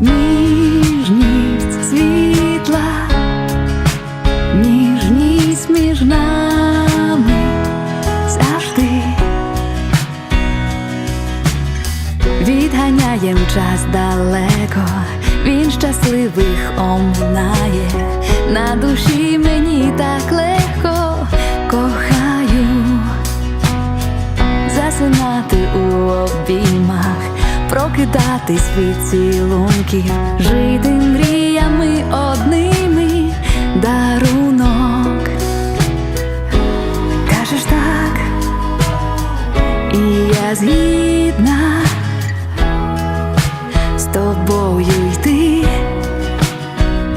ніжність світла, ніжність між нами завжди відганяєм час далеко, він щасливих оминає, на душі мені так легко кохаю, засинати у обіймах прокидатись від цілунків, жити мріями одними дарунок. Кажеш так, і я згідна.